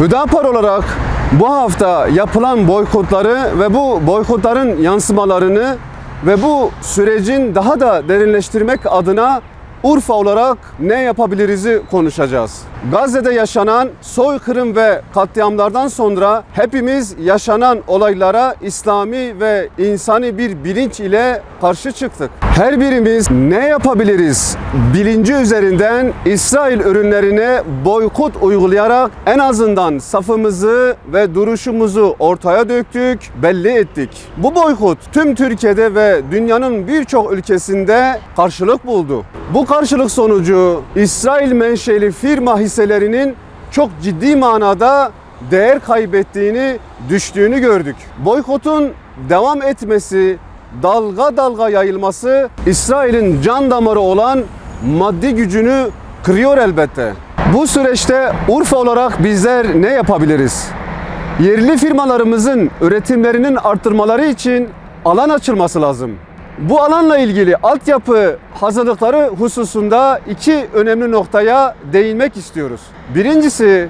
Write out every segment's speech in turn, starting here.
Hüdapar olarak bu hafta yapılan boykotları ve bu boykotların yansımalarını ve bu sürecin daha da derinleştirmek adına Urfa olarak ne yapabiliriz'i konuşacağız. Gazze'de yaşanan soykırım ve katliamlardan sonra hepimiz yaşanan olaylara İslami ve insani bir bilinç ile karşı çıktık. Her birimiz ne yapabiliriz bilinci üzerinden İsrail ürünlerine boykot uygulayarak en azından safımızı ve duruşumuzu ortaya döktük, belli ettik. Bu boykot tüm Türkiye'de ve dünyanın birçok ülkesinde karşılık buldu. Bu karşılık sonucu İsrail menşeli firma hisselerinin çok ciddi manada değer kaybettiğini, düştüğünü gördük. Boykotun devam etmesi, dalga dalga yayılması İsrail'in can damarı olan maddi gücünü kırıyor elbette. Bu süreçte Urfa olarak bizler ne yapabiliriz? Yerli firmalarımızın üretimlerinin arttırmaları için alan açılması lazım. Bu alanla ilgili altyapı hazırlıkları hususunda iki önemli noktaya değinmek istiyoruz. Birincisi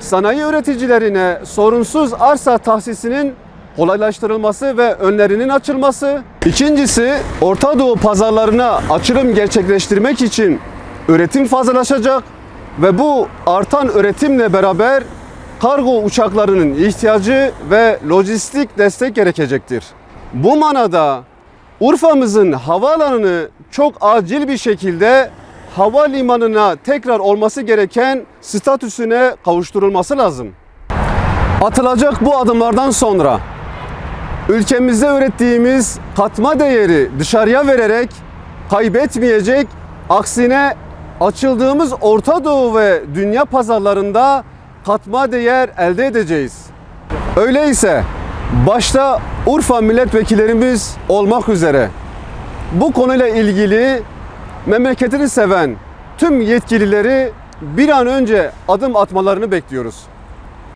sanayi üreticilerine sorunsuz arsa tahsisinin kolaylaştırılması ve önlerinin açılması. İkincisi Orta Doğu pazarlarına açılım gerçekleştirmek için üretim fazlalaşacak ve bu artan üretimle beraber kargo uçaklarının ihtiyacı ve lojistik destek gerekecektir. Bu manada Urfa'mızın havaalanını çok acil bir şekilde havalimanına tekrar olması gereken statüsüne kavuşturulması lazım. Atılacak bu adımlardan sonra ülkemizde ürettiğimiz katma değeri dışarıya vererek kaybetmeyecek, aksine açıldığımız Orta Doğu ve dünya pazarlarında katma değer elde edeceğiz. Öyleyse başta Urfa milletvekillerimiz olmak üzere bu konuyla ilgili memleketini seven tüm yetkilileri bir an önce adım atmalarını bekliyoruz.